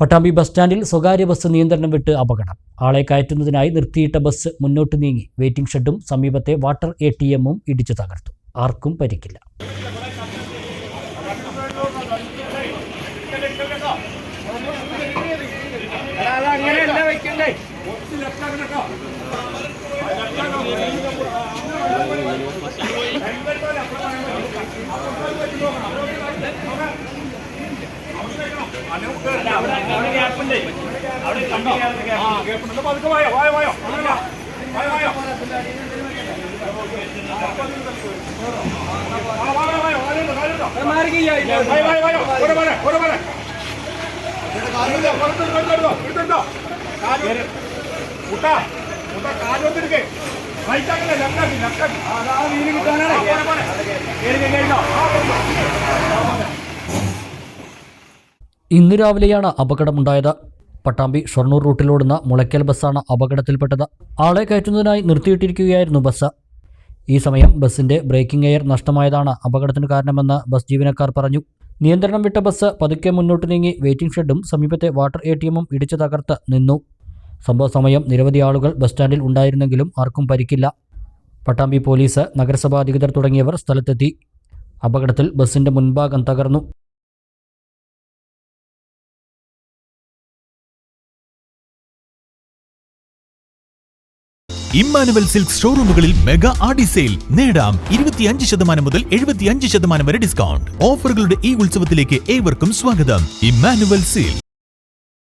Pattambi bus സ്റ്റാൻഡിൽ സ്വകാര്യ bus നിയന്ത്രണം വിട്ട് അപകടം ആളെ കയറ്റുന്നതിനായി നിർത്തിയിട്ട ബസ് മുന്നോട്ട് നീങ്ങി വെയിറ്റിംഗ് ഷെഡും സമീപത്തെ വാട്ടർ എ ടി എമ്മും ഇടിച്ചു തകർത്തു ആർക്കും പരിക്കില്ല അങ്ങനെയല്ല വെക്കണ്ടേ കുട്ടാ കുട്ടാ കാലൊത്തിരിക്കേ റൈറ്റാക്കല്ലേ ലെഫ്റ്റാക്കി ലെഫ്റ്റാക്കി ആ മീന് കിട്ടാനാണ് കേട്ടോ ഇന്ന് രാവിലെയാണ് അപകടമുണ്ടായത്. പട്ടാമ്പി ഷൊർണൂർ റൂട്ടിലോടുന്ന മുളയ്ക്കൽ ബസ്സാണ് അപകടത്തിൽപ്പെട്ടത്. ആളെ കയറ്റുന്നതിനായി നിർത്തിയിട്ടിരിക്കുകയായിരുന്നു ബസ്. ഈ സമയം ബസ്സിന്റെ ബ്രേക്കിംഗ് എയർ നഷ്ടമായതാണ് അപകടത്തിന് കാരണമെന്ന് ബസ് ജീവനക്കാർ പറഞ്ഞു. നിയന്ത്രണം വിട്ട ബസ് പതുക്കെ മുന്നോട്ട് നീങ്ങി വെയിറ്റിംഗ് ഷെഡും സമീപത്തെ വാട്ടർ എ ടി എമ്മും ഇടിച്ചു തകർത്ത് നിന്നു. സംഭവസമയം നിരവധി ആളുകൾ ബസ് സ്റ്റാൻഡിൽ ഉണ്ടായിരുന്നെങ്കിലും ആർക്കും പരിക്കില്ല. പട്ടാമ്പി പോലീസ് നഗരസഭാ അധികൃതർ തുടങ്ങിയവർ സ്ഥലത്തെത്തി. അപകടത്തിൽ ബസ്സിന്റെ മുൻഭാഗം തകർന്നു. ഇമ്മാനുവൽ സിൽക്ക് ഷോറൂമുകളിൽ മെഗാ ആഡി സെയിൽ. നേടാം ഇരുപത്തിയഞ്ച് ശതമാനം മുതൽ എഴുപത്തിയഞ്ച് ശതമാനം വരെ ഡിസ്കൗണ്ട്. ഓഫറുകളുടെ ഈ ഉത്സവത്തിലേക്ക് ഏവർക്കും സ്വാഗതം. Emmanuel silk